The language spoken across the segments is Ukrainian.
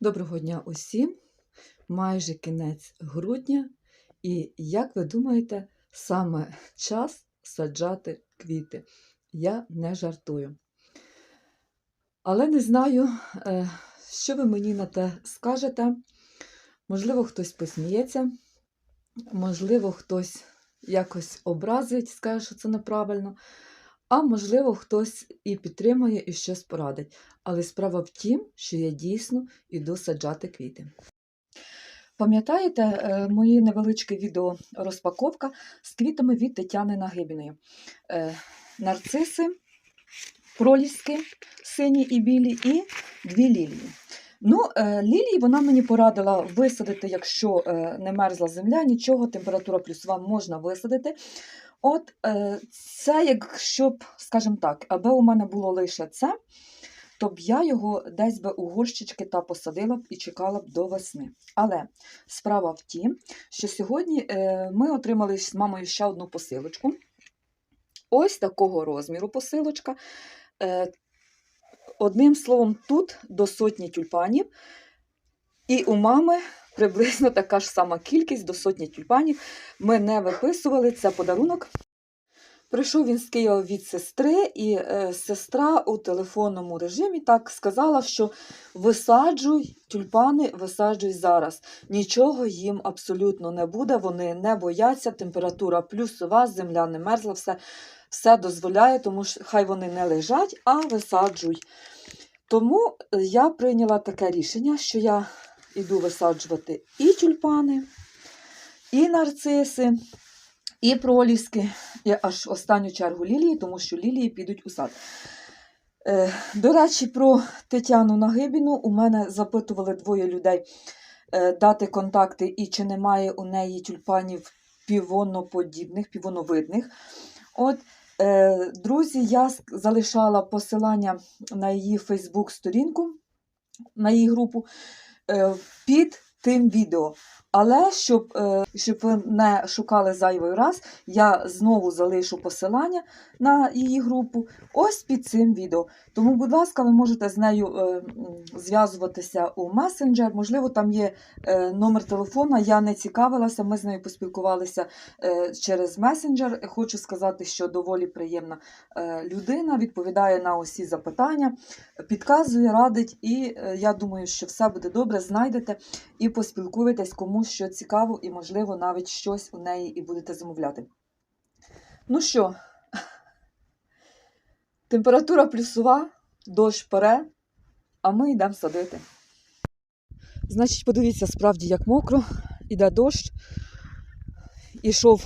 Доброго дня усім! Майже кінець грудня, і як ви думаєте, саме час саджати квіти. Я не жартую. Але не знаю, е, що ви мені на те скажете. Можливо, хтось посміється, можливо, хтось якось образить, скаже, що це неправильно. А можливо, хтось і підтримує, і щось порадить. Але справа в тім, що я дійсно іду саджати квіти. Пам'ятаєте е, моє невеличке відео розпаковка з квітами від Тетяни Нагибіної? Е, нарциси, проліски сині і білі, і дві лілії. Ну, е, лілії вона мені порадила висадити, якщо не мерзла земля, нічого, температура плюсова можна висадити. От е, це, якщо б, скажімо так, аби у мене було лише це, то б я його десь би у горщички та посадила б і чекала б до весни. Але справа в тім, що сьогодні е, ми отримали з мамою ще одну посилочку. Ось такого розміру посилочка. Е, Одним словом, тут до сотні тюльпанів, і у мами приблизно така ж сама кількість до сотні тюльпанів. Ми не виписували це подарунок. Прийшов він з Києва від сестри, і е, сестра у телефонному режимі так сказала, що висаджуй тюльпани, висаджуй зараз. Нічого їм абсолютно не буде, вони не бояться, температура плюсова, земля не мерзла, все, все дозволяє, тому що хай вони не лежать, а висаджуй. Тому я прийняла таке рішення, що я йду висаджувати і тюльпани, і нарциси, і проліски, і аж останню чергу лілії, тому що лілії підуть у сад. Е, До речі, про Тетяну Нагибіну у мене запитували двоє людей е, дати контакти і чи немає у неї тюльпанів півоноподібних, півоновидних. От, е, Друзі, я залишала посилання на її Фейсбук-сторінку, на її групу під тим відео. Але щоб, е, щоб ви не шукали зайвий раз, я знову залишу посилання на її групу ось під цим відео. Тому, будь ласка, ви можете з нею е, зв'язуватися у месенджер. Можливо, там є е, номер телефона. Я не цікавилася, ми з нею поспілкувалися через месенджер. Хочу сказати, що доволі приємна людина, відповідає на усі запитання, підказує, радить, і я думаю, що все буде добре. Знайдете і поспілкуєтесь, кому що цікаво, і, можливо, навіть щось у неї і будете замовляти. Ну що, температура плюсова, дощ пере, а ми йдемо садити. Значить, подивіться, справді, як мокро, іде дощ. Ішов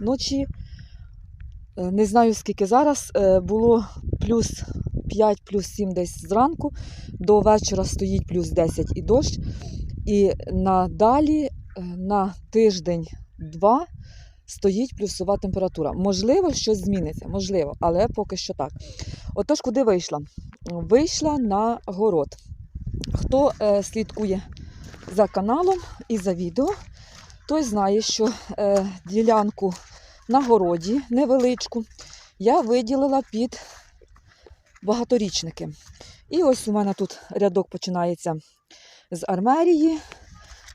ночі. Е, Не знаю, скільки зараз. Е, Було плюс 5, плюс 7 десь зранку. До вечора стоїть плюс 10 і дощ. І надалі е, на тиждень-два стоїть плюсова температура. Можливо, щось зміниться, можливо, але поки що так. Отож, куди вийшла? Вийшла на город. Хто е, слідкує за каналом і за відео, той знає, що е, ділянку на городі невеличку я виділила під багаторічники. І ось у мене тут рядок починається з армерії.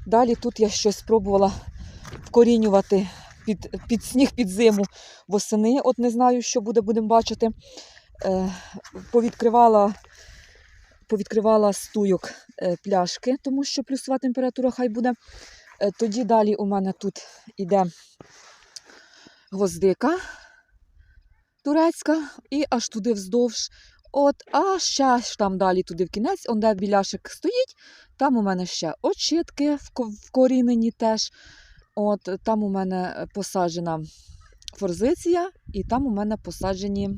Далі тут я щось спробувала вкорінювати під, під сніг, під зиму восени. От не знаю, що буде, будемо бачити. Е, повідкривала, повідкривала стуйок е, пляшки, тому що плюсова температура хай буде. Е, тоді далі у мене тут іде гвоздика турецька, і аж туди вздовж. От, а ще ж там далі туди в кінець, он де біляшик стоїть, там у мене ще очітки вкорінені теж. От, там у мене посаджена форзиція, і там у мене посаджені,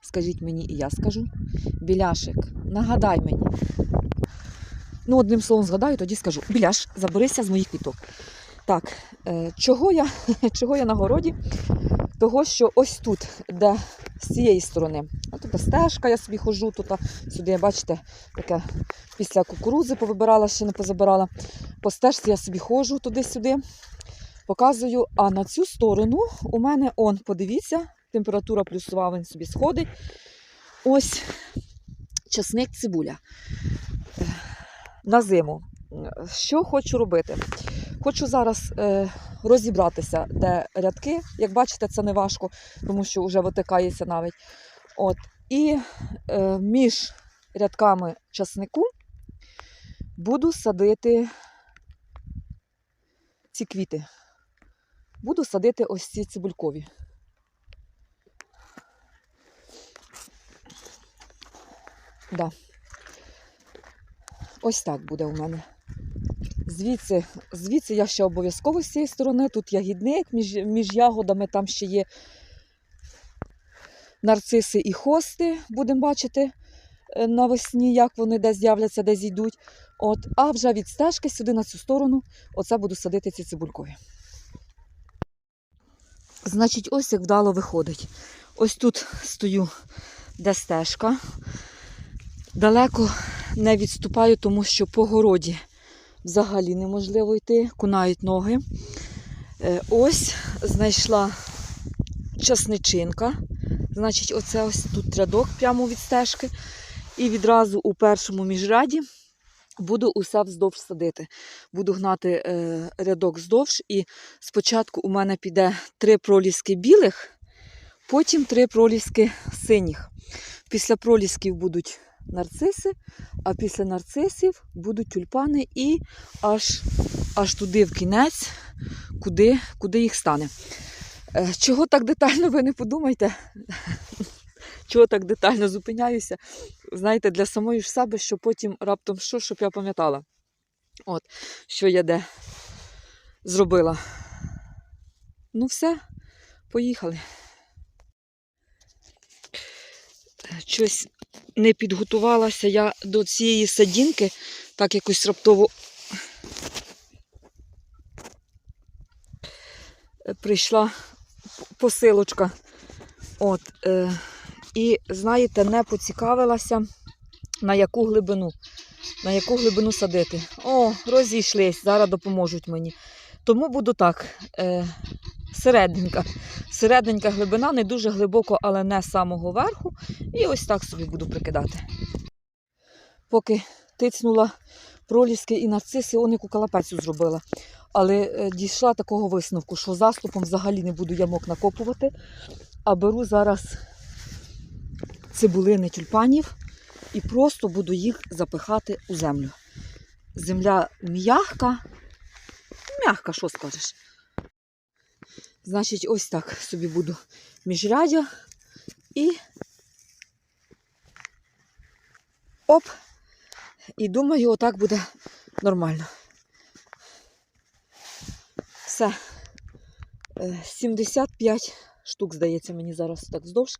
скажіть мені, і я скажу, біляшик. Нагадай мені. Ну, одним словом згадаю, тоді скажу. Біляш, заберися з моїх квіток. Так, е, чого я, чого я на городі? Того, що ось тут, де з цієї сторони, а тут стежка, я собі ходжу, тут сюди, бачите, таке після кукурудзи повибирала, ще не позабирала. По стежці я собі ходжу туди-сюди, показую. А на цю сторону у мене он, подивіться, температура плюсова, він собі сходить. Ось часник цибуля. на зиму. Що хочу робити? Хочу зараз е, розібратися, де рядки. Як бачите, це не важко, тому що вже витикається навіть. От. І е, між рядками часнику буду садити ці квіти. Буду садити ось ці цибулькові. Да. Ось так буде у мене. Звідси, звідси я ще обов'язково з цієї сторони. Тут ягідник, між, між ягодами там ще є нарциси і хости, будемо бачити е, навесні, як вони де з'являться, де зійдуть. От, а вже від стежки сюди на цю сторону, оце буду садити ці цибулькові. Значить, ось як вдало виходить. Ось тут стою, де стежка. Далеко не відступаю, тому що по городі взагалі неможливо йти, кунають ноги. Е, Ось знайшла часничинка. Значить, оце ось тут рядок прямо від стежки. І відразу у першому міжряді буду усе вздовж садити. Буду гнати е, рядок вздовж. І спочатку у мене піде три проліски білих, потім три проліски синіх. Після пролісків будуть нарциси, а після нарцисів будуть тюльпани і аж, аж туди в кінець, куди, куди їх стане. Е, Чого так детально ви не подумайте? Чого так детально зупиняюся? Знаєте, для самої ж себе, що потім раптом що, щоб я пам'ятала. От, що я де зробила. Ну, все, поїхали. Щось не підготувалася я до цієї садінки, так якось раптово прийшла посилочка. От, е, і, знаєте, не поцікавилася, на яку глибину, на яку глибину садити. О, розійшлись, зараз допоможуть мені. Тому буду так, е, середненька. Середненька глибина, не дуже глибоко, але не з самого верху. І ось так собі буду прикидати. Поки тицнула проліски і нарциси, онику калапецю зробила. Але е, дійшла такого висновку, що заступом взагалі не буду ямок накопувати, а беру зараз цибулини тюльпанів і просто буду їх запихати у землю. Земля м'ягка, м'ягка, що скажеш? Значить, ось так собі буду міжрядя і оп. І думаю, отак буде нормально. Все. Е, 75 штук, здається, мені зараз так вздовж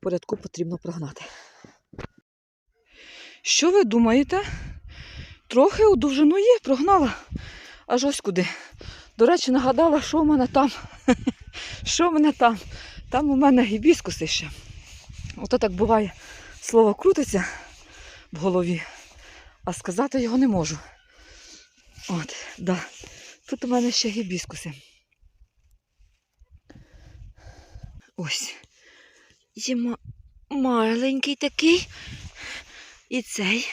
порядку потрібно прогнати. Що ви думаєте? Трохи у довжину є, прогнала. Аж ось куди. До речі, нагадала, що в мене там. Що в мене там? Там у мене гібіскуси ще. Ото так буває, слово крутиться в голові, а сказати його не можу. От, да. Тут у мене ще гібіскуси. Ось. Є ма- маленький такий. І цей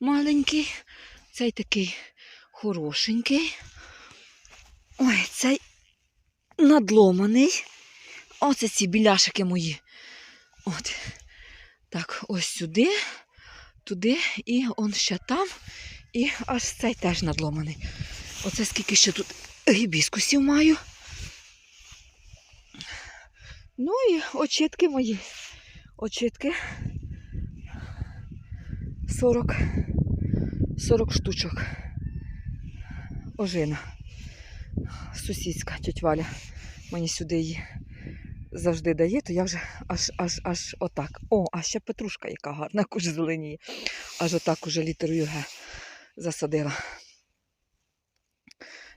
маленький. Цей такий хорошенький. Ой, цей надломаний. Оце ці біляшики мої. От. Так, ось сюди, туди і он ще там. І аж цей теж надломаний. Оце скільки ще тут гібіскусів маю. Ну і очітки мої. Очітки 40, 40 штучок. Ожина. Сусідська тьоть Валя мені сюди її завжди дає, то я вже аж аж аж отак. О, а ще петрушка, яка гарна, куж зеленіє. Аж отак уже літерою Г засадила.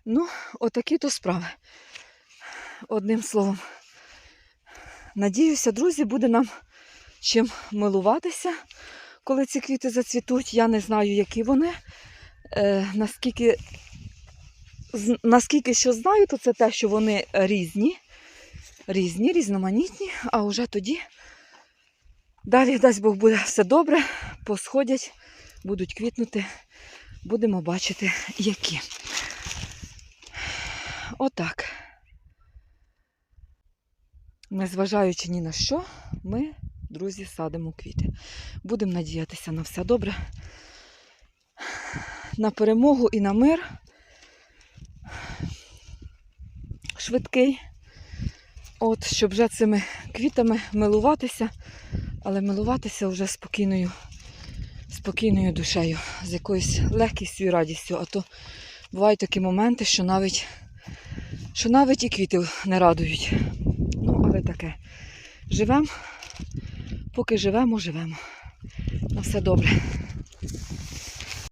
Ну, отакі то справи. Одним словом. Надіюся, друзі, буде нам чим милуватися, коли ці квіти зацвітуть. Я не знаю, які вони. Е, наскільки, наскільки що знаю, то це те, що вони різні, різні, різноманітні, а вже тоді далі, дасть Бог, буде все добре, посходять, будуть квітнути, будемо бачити, які. Отак. Незважаючи ні на що, ми, друзі, садимо квіти. Будемо надіятися на все добре, на перемогу і на мир. Швидкий. От, щоб вже цими квітами милуватися, але милуватися вже спокійною, спокійною душею, з якоюсь легкістю і радістю. А то бувають такі моменти, що навіть, що навіть і квіти не радують. Ну, але таке. Живемо, поки живемо, живемо. На все добре.